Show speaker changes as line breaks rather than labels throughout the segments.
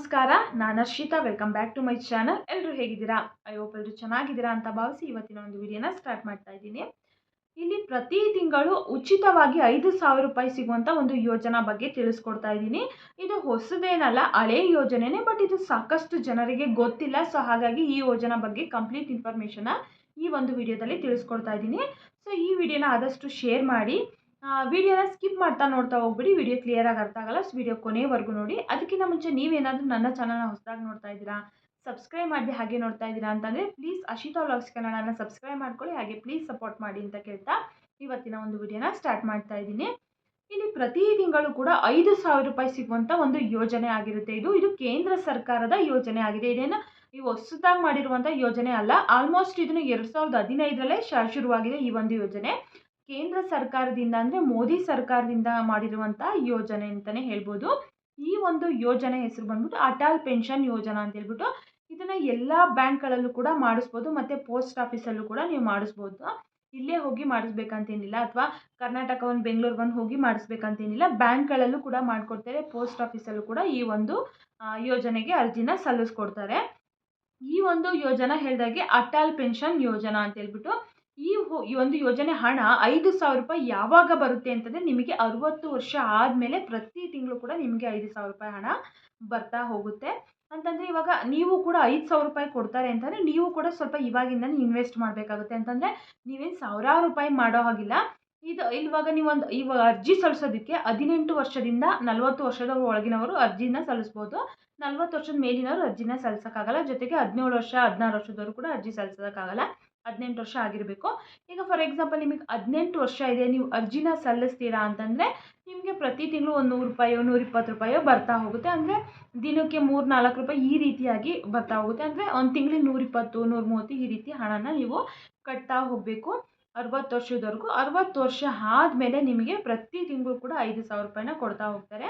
ನಮಸ್ಕಾರ, ನಾನು Harshita welcome back to my channel ಎಲ್ಲರೂ ಹೇಗಿದ್ದೀರಾ? ಐ ಹೋಪ್ ಎಲ್ಲರೂ ಚೆನ್ನಾಗಿದ್ದೀರಾ ಅಂತ ಭಾವಿಸಿ ಇವತ್ತಿನ ಒಂದು ವಿಡಿಯೋನ ಸ್ಟಾರ್ಟ್ ಮಾಡ್ತಾ ಇದ್ದೀನಿ. ಇಲ್ಲಿ ಪ್ರತಿ ತಿಂಗಳು ಉಚಿತವಾಗಿ ಐದು ಸಾವಿರ ರೂಪಾಯಿ ಸಿಗುವಂಥ ಒಂದು ಯೋಜನಾ ಬಗ್ಗೆ ತಿಳಿಸ್ಕೊಡ್ತಾ ಇದ್ದೀನಿ. ಇದು ಹೊಸದೇನಲ್ಲ, ಹಳೆ ಯೋಜನೆನೇ ಬಟ್ ಇದು ಸಾಕಷ್ಟು ಜನರಿಗೆ ಗೊತ್ತಿಲ್ಲ. ಸೊ ಹಾಗಾಗಿ ಈ ಯೋಜನಾ ಬಗ್ಗೆ ಕಂಪ್ಲೀಟ್ ಇನ್ಫಾರ್ಮೇಷನ್ನ ಈ ಒಂದು ವಿಡಿಯೋದಲ್ಲಿ ತಿಳಿಸ್ಕೊಡ್ತಾ ಇದ್ದೀನಿ. ಸೊ ಈ ವಿಡಿಯೋನ ಆದಷ್ಟು ಶೇರ್ ಮಾಡಿ. ವಿಡಿಯೋನ ಸ್ಕಿಪ್ ಮಾಡ್ತಾ ನೋಡ್ತಾ ಹೋಗ್ಬಿಡಿ. ವಿಡಿಯೋ ಕ್ಲಿಯರಾಗಿ ಅರ್ಥ ಆಗಲ್ಲ. ವಿಡಿಯೋ ಕೊನೆವರೆಗೂ ನೋಡಿ. ಅದಕ್ಕಿಂತ ಮುಂಚೆ ನೀವೇನಾದರೂ ನನ್ನ ಚಾನಲ್ನ ಹೊಸದಾಗಿ ನೋಡ್ತಾ ಇದ್ದೀರಾ ಸಬ್ಸ್ಕ್ರೈಬ್ ಮಾಡಿ ಹಾಗೆ ನೋಡ್ತಾ ಇದ್ದೀರಾ ಅಂತಂದರೆ ಪ್ಲೀಸ್ ಅಶಿತಾ ವ್ಲಾಗ್ಸ್ ಕನ್ನಡನ ಸಬ್ಸ್ಕ್ರೈಬ್ ಮಾಡ್ಕೊಳ್ಳಿ. ಹಾಗೆ ಪ್ಲೀಸ್ ಸಪೋರ್ಟ್ ಮಾಡಿ ಅಂತ ಕೇಳ್ತಾ ಇವತ್ತಿನ ಒಂದು ವಿಡಿಯೋನ ಸ್ಟಾರ್ಟ್ ಮಾಡ್ತಾ ಇದ್ದೀನಿ. ಇಲ್ಲಿ ಪ್ರತಿ ತಿಂಗಳು ಕೂಡ ಐದು ಸಾವಿರ ರೂಪಾಯಿ ಸಿಗುವಂಥ ಒಂದು ಯೋಜನೆ ಆಗಿರುತ್ತೆ. ಇದು ಇದು ಕೇಂದ್ರ ಸರ್ಕಾರದ ಯೋಜನೆ ಆಗಿದೆ. ಇದೇನು ಈ ಹೊಸದಾಗಿ ಮಾಡಿರುವಂಥ ಯೋಜನೆ ಅಲ್ಲ. ಆಲ್ಮೋಸ್ಟ್ ಇದನ್ನು ಎರಡು ಸಾವಿರದ ಹದಿನೈದರಲ್ಲೇ ಶುರುವಾಗಿದೆ ಈ ಒಂದು ಯೋಜನೆ. ಕೇಂದ್ರ ಸರ್ಕಾರದಿಂದ ಅಂದರೆ ಮೋದಿ ಸರ್ಕಾರದಿಂದ ಮಾಡಿರುವಂಥ ಯೋಜನೆ ಅಂತಲೇ ಹೇಳ್ಬೋದು. ಈ ಒಂದು ಯೋಜನೆ ಹೆಸರು ಬಂದ್ಬಿಟ್ಟು ಅಟಲ್ ಪೆನ್ಷನ್ ಯೋಜನಾ ಅಂತ ಹೇಳ್ಬಿಟ್ಟು ಇದನ್ನು ಎಲ್ಲ ಬ್ಯಾಂಕ್ಗಳಲ್ಲೂ ಕೂಡ ಮಾಡಿಸ್ಬೋದು, ಮತ್ತು ಪೋಸ್ಟ್ ಆಫೀಸಲ್ಲೂ ಕೂಡ ನೀವು ಮಾಡಿಸ್ಬೋದು. ಇಲ್ಲೇ ಹೋಗಿ ಮಾಡಿಸ್ಬೇಕಂತೇನಿಲ್ಲ ಅಥವಾ ಕರ್ನಾಟಕ ಒಂದು ಬೆಂಗಳೂರು ಒಂದು ಹೋಗಿ ಮಾಡಿಸ್ಬೇಕಂತೇನಿಲ್ಲ, ಬ್ಯಾಂಕ್ಗಳಲ್ಲೂ ಕೂಡ ಮಾಡಿಕೊಡ್ತಾರೆ, ಪೋಸ್ಟ್ ಆಫೀಸಲ್ಲೂ ಕೂಡ ಈ ಒಂದು ಯೋಜನೆಗೆ ಅರ್ಜಿನ ಸಲ್ಲಿಸ್ಕೊಡ್ತಾರೆ. ಈ ಒಂದು ಯೋಜನಾ ಹೇಳಿದಾಗೆ ಅಟಲ್ ಪೆನ್ಷನ್ ಯೋಜನಾ ಅಂತ ಈ ಒಂದು ಯೋಜನೆ ಹಣ ಐದು ಸಾವಿರ ರೂಪಾಯಿ ಯಾವಾಗ ಬರುತ್ತೆ ಅಂತಂದರೆ ನಿಮಗೆ ಅರುವತ್ತು ವರ್ಷ ಆದಮೇಲೆ ಪ್ರತಿ ತಿಂಗಳು ಕೂಡ ನಿಮಗೆ ಐದು ಸಾವಿರ ರೂಪಾಯಿ ಹಣ ಬರ್ತಾ ಹೋಗುತ್ತೆ. ಅಂತಂದರೆ ಇವಾಗ ನೀವು ಕೂಡ ಐದು ಸಾವಿರ ರೂಪಾಯಿ ಕೊಡ್ತಾರೆ ಅಂತಂದರೆ ನೀವು ಕೂಡ ಸ್ವಲ್ಪ ಇವಾಗಿಂದನೇ ಇನ್ವೆಸ್ಟ್ ಮಾಡಬೇಕಾಗುತ್ತೆ. ಅಂತಂದರೆ ನೀವೇನು ಸಾವಿರಾರು ರೂಪಾಯಿ ಮಾಡೋ ಹಾಗಿಲ್ಲ. ಇದು ಇವಾಗ ನೀವೊಂದು ಇವಾಗ ಅರ್ಜಿ ಸಲ್ಲಿಸೋದಕ್ಕೆ ಹದಿನೆಂಟು ವರ್ಷದಿಂದ ನಲವತ್ತು ವರ್ಷದ ಒಳಗಿನವರು ಅರ್ಜಿನ ಸಲ್ಲಿಸ್ಬೋದು. ನಲವತ್ತು ವರ್ಷದ ಮೇಲಿನವರು ಅರ್ಜಿನ ಸಲ್ಲಿಸೋಕ್ಕಾಗಲ್ಲ. ಜೊತೆಗೆ ಹದಿನೇಳು ವರ್ಷ, ಹದಿನಾರು ವರ್ಷದವರು ಕೂಡ ಅರ್ಜಿ ಸಲ್ಲಿಸೋಕ್ಕಾಗಲ್ಲ ಹದಿನೆಂಟು ವರ್ಷ ಆಗಿರಬೇಕು. ಈಗ ಫಾರ್ ಎಕ್ಸಾಂಪಲ್ ನಿಮಗೆ ಹದಿನೆಂಟು ವರ್ಷ ಇದೆ, ನೀವು ಅರ್ಜಿನ ಸಲ್ಲಿಸ್ತೀರಾ ಅಂತಂದರೆ ನಿಮಗೆ ಪ್ರತಿ ತಿಂಗಳು ಒಂದು ನೂರು ರೂಪಾಯೋ ನೂರಿಪ್ಪತ್ತು ರೂಪಾಯೋ ಬರ್ತಾ ಹೋಗುತ್ತೆ. ಅಂದರೆ ದಿನಕ್ಕೆ ಮೂರು, ನಾಲ್ಕು ರೂಪಾಯಿ ಈ ರೀತಿಯಾಗಿ ಬರ್ತಾ ಹೋಗುತ್ತೆ. ಅಂದರೆ ಒಂದು ತಿಂಗಳಿಗೆ ನೂರಿಪ್ಪತ್ತು ನೂರ ಮೂವತ್ತು ಈ ರೀತಿ ಹಣನ ನೀವು ಕಟ್ತಾ ಹೋಗಬೇಕು. ಅರವತ್ತು ವರ್ಷದವರೆಗೂ ಅರವತ್ತು ವರ್ಷ ಆದಮೇಲೆ ನಿಮಗೆ ಪ್ರತಿ ತಿಂಗಳು ಕೂಡ ಐದು ಸಾವಿರ ರೂಪಾಯಿನ ಕೊಡ್ತಾ ಹೋಗ್ತಾರೆ.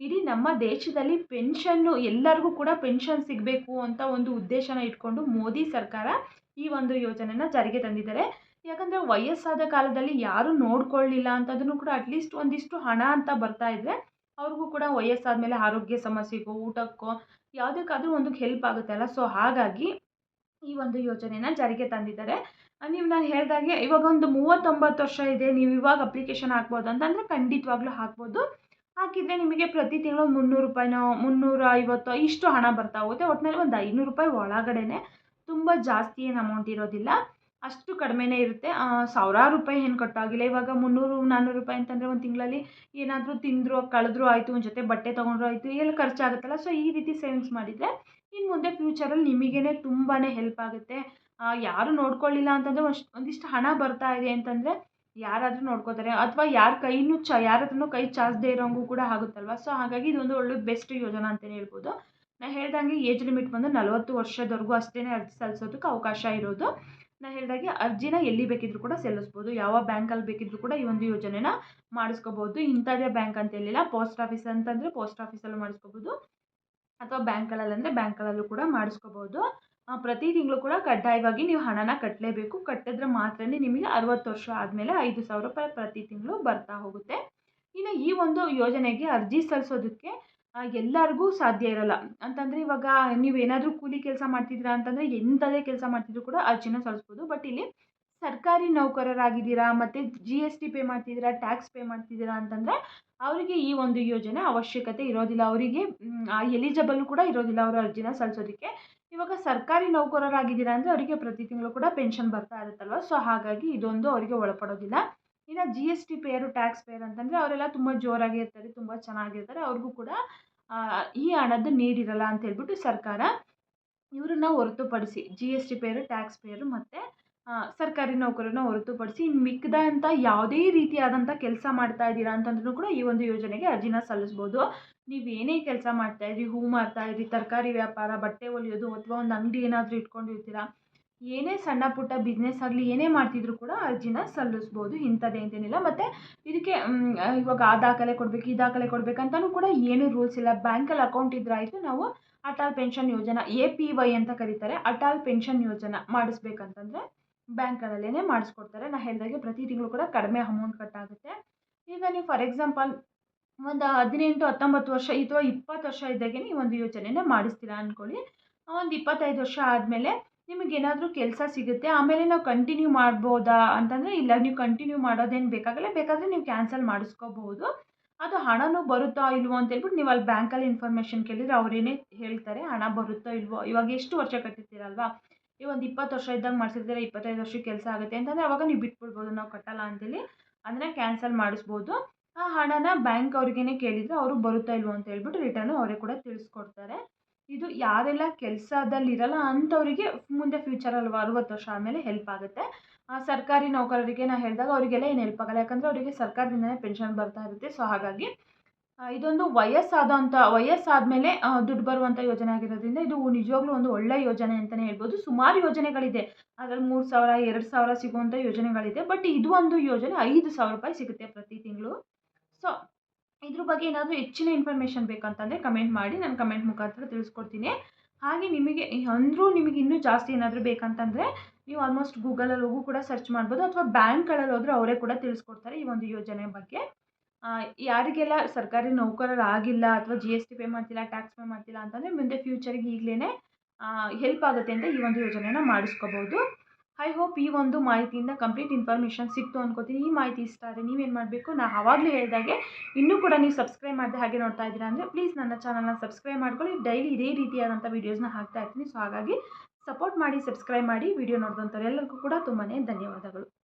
ಇಡೀ ನಮ್ಮ ದೇಶದಲ್ಲಿ ಪೆನ್ಷನ್ನು ಎಲ್ಲರಿಗೂ ಕೂಡ ಪೆನ್ಷನ್ ಸಿಗಬೇಕು ಅಂತ ಒಂದು ಉದ್ದೇಶನ ಇಟ್ಕೊಂಡು ಮೋದಿ ಸರ್ಕಾರ ಈ ಒಂದು ಯೋಜನೆನ ಜಾರಿಗೆ ತಂದಿದ್ದಾರೆ. ಯಾಕಂದರೆ ವಯಸ್ಸಾದ ಕಾಲದಲ್ಲಿ ಯಾರೂ ನೋಡ್ಕೊಳ್ಳಿಲ್ಲ ಅಂತದನ್ನು ಕೂಡ ಅಟ್ಲೀಸ್ಟ್ ಒಂದಿಷ್ಟು ಹಣ ಅಂತ ಬರ್ತಾ ಇದ್ದರೆ ಅವ್ರಿಗೂ ಕೂಡ ವಯಸ್ಸಾದ ಮೇಲೆ ಆರೋಗ್ಯ ಸಮಸ್ಯೆಗೋ, ಊಟಕ್ಕೋ ಯಾವುದಕ್ಕಾದ್ರೂ ಒಂದು ಹೆಲ್ಪ್ ಆಗುತ್ತೆ ಅಲ್ಲ ಸೊ ಹಾಗಾಗಿ ಈ ಒಂದು ಯೋಜನೆನ ಜಾರಿಗೆ ತಂದಿದ್ದಾರೆ. ನೀವು ನಾನು ಹೇಳಿದಾಗೆ ಇವಾಗ ಒಂದು ಮೂವತ್ತೊಂಬತ್ತು ವರ್ಷ ಇದೆ. ನೀವು ಇವಾಗ ಅಪ್ಲಿಕೇಶನ್ ಹಾಕ್ಬೋದು ಅಂತಂದರೆ ಖಂಡಿತವಾಗ್ಲೂ ಹಾಕ್ಬೋದು. ಹಾಕಿದರೆ ನಿಮಗೆ ಪ್ರತಿ ತಿಂಗಳು ಮುನ್ನೂರು ರೂಪಾಯಿನೋ ಮುನ್ನೂರ ಐವತ್ತೋ ಇಷ್ಟು ಹಣ ಬರ್ತಾ ಹೋಗುತ್ತೆ. ಒಟ್ಟಿನಲ್ಲಿ ಒಂದು ಐನೂರು ರೂಪಾಯಿ ಒಳಗಡೆನೆ ತುಂಬ ಜಾಸ್ತಿ ಏನು ಅಮೌಂಟ್ ಇರೋದಿಲ್ಲ. ಅಷ್ಟು ಕಡಿಮೆನೇ ಇರುತ್ತೆ. ಸಾವಿರಾರು ರೂಪಾಯಿ ಏನು ಕಟ್ಟಾಗಿಲ್ಲ. ಇವಾಗ ಮುನ್ನೂರು ನಾನ್ನೂರು ರೂಪಾಯಿ ಅಂತಂದರೆ ಒಂದು ತಿಂಗಳಲ್ಲಿ ಏನಾದರೂ ತಿಂದರು, ಕಳೆದ್ರು ಆಯಿತು, ಒಂದು ಜೊತೆ ಬಟ್ಟೆ ತೊಗೊಂಡ್ರು ಆಯಿತು, ಎಲ್ಲ ಖರ್ಚಾಗುತ್ತಲ್ಲ. ಸೊ ಈ ರೀತಿ ಸೇವಿಂಗ್ಸ್ ಮಾಡಿದರೆ ಇನ್ನು ಮುಂದೆ ಫ್ಯೂಚರಲ್ಲಿ ನಿಮಗೇ ತುಂಬಾ ಹೆಲ್ಪ್ ಆಗುತ್ತೆ. ಯಾರು ನೋಡ್ಕೊಳ್ಳಿಲ್ಲ ಅಂತಂದರೆ ಒಂದು ಒಂದಿಷ್ಟು ಹಣ ಬರ್ತಾ ಇದೆ ಅಂತಂದರೆ ಯಾರಾದರೂ ನೋಡ್ಕೋತಾರೆ. ಅಥವಾ ಯಾರ ಕೈನೂ ಚ, ಯಾರ ಹತ್ರನೂ ಕೈ ಚಾಚದೇ ಇರೋಂಗೂ ಕೂಡ ಆಗುತ್ತಲ್ವ? ಸೊ ಹಾಗಾಗಿ ಇದೊಂದು ಒಳ್ಳೆ ಬೆಸ್ಟ್ ಯೋಜನಾ ಅಂತಲೇ ಹೇಳ್ಬೋದು. ನಾನು ಹೇಳ್ದಂಗೆ ಏಜ್ ಲಿಮಿಟ್ ಬಂದು ನಲವತ್ತು ವರ್ಷದವರೆಗೂ ಅಷ್ಟೇ ಅರ್ಜಿ ಸಲ್ಲಿಸೋದಕ್ಕೆ ಅವಕಾಶ ಇರೋದು. ನಾನು ಹೇಳ್ದಾಗೆ ಅರ್ಜಿನ ಎಲ್ಲಿ ಬೇಕಿದ್ರು ಕೂಡ ಸಲ್ಲಿಸ್ಬೋದು. ಯಾವ ಬ್ಯಾಂಕಲ್ಲಿ ಬೇಕಿದ್ರೂ ಕೂಡ ಈ ಒಂದು ಯೋಜನೆನ ಮಾಡಿಸ್ಕೋಬೋದು. ಇಂಥದೇ ಬ್ಯಾಂಕ್ ಅಂತ ಹೇಳಿಲ್ಲ ಪೋಸ್ಟ್ ಆಫೀಸ್ ಅಂತಂದರೆ ಪೋಸ್ಟ್ ಆಫೀಸಲ್ಲೂ ಮಾಡಿಸ್ಕೋಬೋದು. ಅಥವಾ ಬ್ಯಾಂಕ್ಗಳಲ್ಲಿ ಅಂದರೆ ಬ್ಯಾಂಕ್ಗಳಲ್ಲೂ ಕೂಡ ಮಾಡಿಸ್ಕೋಬೋದು. ಪ್ರತಿ ತಿಂಗಳು ಕೂಡ ಕಡ್ಡಾಯವಾಗಿ ನೀವು ಹಣನ ಕಟ್ಟಲೇಬೇಕು ಕಟ್ಟಿದ್ರೆ ಮಾತ್ರ ನಿಮಗೆ ಅರುವತ್ತು ವರ್ಷ ಆದಮೇಲೆ ಐದು ಸಾವಿರ ರೂಪಾಯಿ ಪ್ರತಿ ತಿಂಗಳು ಬರ್ತಾ ಹೋಗುತ್ತೆ. ಇನ್ನು ಈ ಒಂದು ಯೋಜನೆಗೆ ಅರ್ಜಿ ಸಲ್ಲಿಸೋದಕ್ಕೆ ಎಲ್ಲರಿಗೂ ಸಾಧ್ಯ ಇರೋಲ್ಲ. ಅಂತಂದರೆ ಇವಾಗ ನೀವು ಏನಾದರೂ ಕೂಲಿ ಕೆಲಸ ಮಾಡ್ತಿದ್ದೀರಾ ಅಂತಂದರೆ ಎಂಥದೇ ಕೆಲಸ ಮಾಡ್ತಿದ್ರು ಕೂಡ ಅರ್ಜಿನ ಸಲ್ಲಿಸ್ಬೋದು ಬಟ್ ಇಲ್ಲಿ ಸರ್ಕಾರಿ ನೌಕರರಾಗಿದ್ದೀರಾ ಮತ್ತು ಜಿ ಎಸ್ ಟಿ ಪೇ ಮಾಡ್ತಿದ್ದೀರಾ ಟ್ಯಾಕ್ಸ್ ಪೇ ಮಾಡ್ತಿದ್ದೀರಾ ಅಂತಂದರೆ ಅವರಿಗೆ ಈ ಒಂದು ಯೋಜನೆ ಅವಶ್ಯಕತೆ ಇರೋದಿಲ್ಲ. ಅವರಿಗೆ ಎಲಿಜಿಬಲ್ ಕೂಡ ಇರೋದಿಲ್ಲ ಅವರ ಅರ್ಜಿನ ಸಲ್ಲಿಸೋದಕ್ಕೆ ಇವಾಗ ಸರ್ಕಾರಿ ನೌಕರರಾಗಿದ್ದೀರಾ ಅಂದರೆ ಅವರಿಗೆ ಪ್ರತಿ ತಿಂಗಳು ಕೂಡ ಪೆನ್ಷನ್ ಬರ್ತಾ ಇರುತ್ತಲ್ವ? ಸೊ ಹಾಗಾಗಿ ಇದೊಂದು ಅವರಿಗೆ ಒಳಪಡೋದಿಲ್ಲ. ಇನ್ನು G S T payer tax payer ಅಂತಂದರೆ ಅವರೆಲ್ಲ ತುಂಬ ಜೋರಾಗಿ ಇರ್ತಾರೆ, ತುಂಬ ಚೆನ್ನಾಗಿರ್ತಾರೆ ಅವ್ರಿಗೂ ಕೂಡ ಈ ಹಣದ ನೀಡಿರಲ್ಲ ಅಂತ ಹೇಳ್ಬಿಟ್ಟು ಸರ್ಕಾರ ಇವರನ್ನ ಹೊರತುಪಡಿಸಿ G S T payer tax payer ಮತ್ತು ಸರ್ಕಾರಿ ನೌಕರನ್ನ ಹೊರತುಪಡಿಸಿ ಇನ್ನು ಯಾವುದೇ ರೀತಿಯಾದಂಥ ಕೆಲಸ ಮಾಡ್ತಾ ಇದ್ದೀರಾ ಅಂತಂದ್ರೂ ಕೂಡ ಈ ಒಂದು ಯೋಜನೆಗೆ ಅರ್ಜಿನ ಸಲ್ಲಿಸ್ಬೋದು. ನೀವು ಏನೇ ಕೆಲಸ ಮಾಡ್ತಾ ಇದ್ದೀರಿ ಹೂ ಮಾರ್ತಾ ಇದ್ದೀರಿ ತರಕಾರಿ ವ್ಯಾಪಾರ, ಬಟ್ಟೆ ಹೊಲಿಯೋದು ಅಥವಾ ಒಂದು ಅಂಗಡಿ ಏನಾದರೂ ಇಟ್ಕೊಂಡಿರ್ತೀರಾ ಏನೇ ಸಣ್ಣ ಪುಟ್ಟ ಬಿಸ್ನೆಸ್ ಆಗಲಿ, ಏನೇ ಮಾಡ್ತಿದ್ರು ಕೂಡ ಅರ್ಜಿನ ಸಲ್ಲಿಸ್ಬೋದು. ಇಂಥದ್ದೇ ಅಂತೇನಿಲ್ಲ. ಮತ್ತು ಇದಕ್ಕೆ ಇವಾಗ ಆ ದಾಖಲೆ ಕೊಡಬೇಕು, ಈ ದಾಖಲೆ ಕೊಡಬೇಕಂತಲೂ ಕೂಡ ಏನೂ ರೂಲ್ಸ್ ಇಲ್ಲ. ಬ್ಯಾಂಕಲ್ಲಿ ಅಕೌಂಟ್ ಇದ್ರೆ ಆಯಿತು ನಾವು Atal pension Yojana A P Y ಅಂತ ಕರೀತಾರೆ. ಅಟಲ್ ಪೆನ್ಷನ್ ಯೋಜನಾ ಮಾಡಿಸ್ಬೇಕಂತಂದರೆ ಬ್ಯಾಂಕ್ಗಳಲ್ಲೇ ಮಾಡಿಸ್ಕೊಡ್ತಾರೆ. ನಾನು ಹೇಳಿದಾಗೆ ಪ್ರತಿ ತಿಂಗಳು ಕೂಡ ಕಡಿಮೆ ಅಮೌಂಟ್ ಕಟ್ಟಾಗುತ್ತೆ. ಈಗ ನೀವು ಫಾರ್ ಎಕ್ಸಾಂಪಲ್ ಒಂದು ಹದಿನೆಂಟು, ಹತ್ತೊಂಬತ್ತು ವರ್ಷ ಅಥವಾ ಇಪ್ಪತ್ತು ವರ್ಷ ಇದ್ದಾಗೆ ಈ ಒಂದು ಯೋಜನೆನ ಮಾಡಿಸ್ತೀರಾ ಅಂದ್ಕೊಳ್ಳಿ ಒಂದು ಇಪ್ಪತ್ತೈದು ವರ್ಷ ಆದಮೇಲೆ ನಿಮಗೇನಾದರೂ ಕೆಲಸ ಸಿಗುತ್ತೆ, ಆಮೇಲೆ ನಾವು ಕಂಟಿನ್ಯೂ ಮಾಡ್ಬೋದಾ ಅಂತಂದರೆ ಇಲ್ಲ, ನೀವು ಕಂಟಿನ್ಯೂ ಮಾಡೋದೇನು ಬೇಕಾಗಲ್ಲ, ಬೇಕಾದರೆ ನೀವು ಕ್ಯಾನ್ಸಲ್ ಮಾಡಿಸ್ಕೋಬಹುದು ಅದು ಹಣನೂ ಬರುತ್ತಾ ಇಲ್ವೋ ಅಂತ ಹೇಳ್ಬಿಟ್ಟು ನೀವು ಅಲ್ಲಿ ಬ್ಯಾಂಕಲ್ಲಿ ಇನ್ಫಾರ್ಮೇಷನ್ ಕೇಳಿದರೆ ಅವರೇನೇ ಹೇಳ್ತಾರೆ, ಹಣ ಬರುತ್ತೋ ಇಲ್ವೋ, ಇವಾಗ ಎಷ್ಟು ವರ್ಷ ಕಟ್ಟಿರ್ತೀರಲ್ವಾ? ಈ ಒಂದು ಇಪ್ಪತ್ತು ವರ್ಷ ಇದ್ದಾಗ ಮಾಡಿಸಿರ್ತೀರ, ಇಪ್ಪತ್ತೈದು ವರ್ಷಕ್ಕೆ ಕೆಲಸ ಆಗುತ್ತೆ ಅಂತಂದರೆ ಅವಾಗ ನೀವು ಬಿಟ್ಬಿಡ್ಬೋದು, ನಾವು ಕಟ್ಟಲ್ಲ ಅಂತೇಳಿ ಅದನ್ನ ಕ್ಯಾನ್ಸಲ್ ಮಾಡಿಸ್ಬೋದು. ಆ ಹಣನ ಬ್ಯಾಂಕ್ ಅವ್ರಿಗೇ ಕೇಳಿದರೆ ಅವರು ಬರುತ್ತಾ ಇಲ್ವೋ ಅಂತ ಹೇಳ್ಬಿಟ್ಟು ರಿಟರ್ನು ಅವರೇ ಕೂಡ ತಿಳಿಸ್ಕೊಡ್ತಾರೆ. ಇದು ಯಾರೆಲ್ಲ ಕೆಲಸದಲ್ಲಿರಲ್ಲ ಅಂಥವರಿಗೆ ಮುಂದೆ ಫ್ಯೂಚರಲ್ಲಿ ಅರುವತ್ತು ವರ್ಷ ಆದಮೇಲೆ ಹೆಲ್ಪ್ ಆಗುತ್ತೆ. ಸರ್ಕಾರಿ ನೌಕರರಿಗೆ ನಾನು ಹೇಳಿದಾಗ ಅವರಿಗೆಲ್ಲ ಏನು ಹೆಲ್ಪ್ ಆಗಲ್ಲ. ಯಾಕಂದರೆ ಅವರಿಗೆ ಸರ್ಕಾರದಿಂದಲೇ ಪೆನ್ಷನ್ ಬರ್ತಾ ಇರುತ್ತೆ. ಸೊ ಹಾಗಾಗಿ ಇದೊಂದು ವಯಸ್ಸಾದಂಥ, ವಯಸ್ಸಾದಮೇಲೆ ದುಡ್ಡು ಬರುವಂಥ ಯೋಜನೆ ಆಗಿರೋದ್ರಿಂದ ಇದು ನಿಜವಾಗ್ಲೂ ಒಂದು ಒಳ್ಳೆಯ ಯೋಜನೆ ಅಂತಲೇ ಹೇಳ್ಬೋದು. ಸುಮಾರು ಯೋಜನೆಗಳಿದೆ. ಅದರಲ್ಲಿ ಮೂರು ಸಾವಿರ, ಎರಡು ಸಾವಿರ ಸಿಗುವಂಥ ಯೋಜನೆಗಳಿದೆ. ಬಟ್ ಇದು ಒಂದು ಯೋಜನೆ ಐದು ಸಾವಿರ ರೂಪಾಯಿ ಸಿಗುತ್ತೆ ಪ್ರತಿ ತಿಂಗಳು. ಸೊ ಇದ್ರ ಬಗ್ಗೆ ಏನಾದರೂ ಹೆಚ್ಚಿನ ಇನ್ಫಾರ್ಮೇಷನ್ ಬೇಕಂತಂದರೆ ಕಮೆಂಟ್ ಮಾಡಿ, ನಾನು ಕಮೆಂಟ್ ಮುಖಾಂತರ ತಿಳಿಸ್ಕೊಡ್ತೀನಿ. ಹಾಗೆ ನಿಮಗೆ ಅಂದರೂ ನಿಮಗೆ ಇನ್ನೂ ಜಾಸ್ತಿ ಏನಾದರೂ ಬೇಕಂತಂದರೆ ನೀವು ಆಲ್ಮೋಸ್ಟ್ ಗೂಗಲಲ್ಲಿ ಹೋಗೂ ಕೂಡ ಸರ್ಚ್ ಮಾಡ್ಬೋದು ಅಥವಾ ಬ್ಯಾಂಕ್ಗಳಲ್ಲಿ ಹೋದರೆ ಅವರೇ ಕೂಡ ತಿಳಿಸ್ಕೊಡ್ತಾರೆ ಈ ಒಂದು ಯೋಜನೆ ಬಗ್ಗೆ. ಯಾರಿಗೆಲ್ಲ ಸರ್ಕಾರಿ ನೌಕರರಾಗಿಲ್ಲ ಅಥವಾ ಜಿ ಎಸ್ ಟಿ ಪೇ ಮಾಡ್ತಿಲ್ಲ ಟ್ಯಾಕ್ಸ್ ಪೇ ಮಾಡ್ತಿಲ್ಲ ಅಂತಂದರೆ ಮುಂದೆ ಫ್ಯೂಚರಿಗೆ ಈಗಲೇ ಹೆಲ್ಪ್ ಆಗುತ್ತೆ ಅಂತ ಈ ಒಂದು ಯೋಜನೆನ ಮಾಡಿಸ್ಕೋಬೋದು. ಐ ಹೋಪ್ ಈ ಒಂದು ಮಾಹಿತಿಯಿಂದ ಕಂಪ್ಲೀಟ್ ಇನ್ಫಾರ್ಮೇಷನ್ ಸಿಕ್ತು ಅನ್ಕೋತೀನಿ. ಈ ಮಾಹಿತಿ ಇಷ್ಟ ಆದರೆ ನೀವೇನು ಮಾಡಬೇಕು? ನಾ ಆವಾಗಲೇ ಹೇಳಿದಾಗೆ ಇನ್ನೂ ಕೂಡ ನೀವು ಸಬ್ಸ್ಕ್ರೈಬ್ ಮಾಡಿದೆ ಹಾಗೆ ನೋಡ್ತಾ ಇದ್ದೀರಾ ಅಂದರೆ ಪ್ಲೀಸ್ ನನ್ನ ಚಾನಲ್ನ ಸಬ್ಸ್ಕ್ರೈಬ್ ಮಾಡ್ಕೊಳ್ಳಿ. ಡೈಲಿ ಇದೇ ರೀತಿಯಾದಂಥ ವೀಡಿಯೋಸ್ನ ಹಾಕ್ತಾ ಇರ್ತೀನಿ. ಸೊ ಹಾಗಾಗಿ ಸಪೋರ್ಟ್ ಮಾಡಿ ಸಬ್ಸ್ಕ್ರೈಬ್ ಮಾಡಿ ವಿಡಿಯೋ ನೋಡಿದಂಥವ್ರು ಎಲ್ಲರಿಗೂ ಕೂಡ ತುಂಬಾ ಧನ್ಯವಾದಗಳು.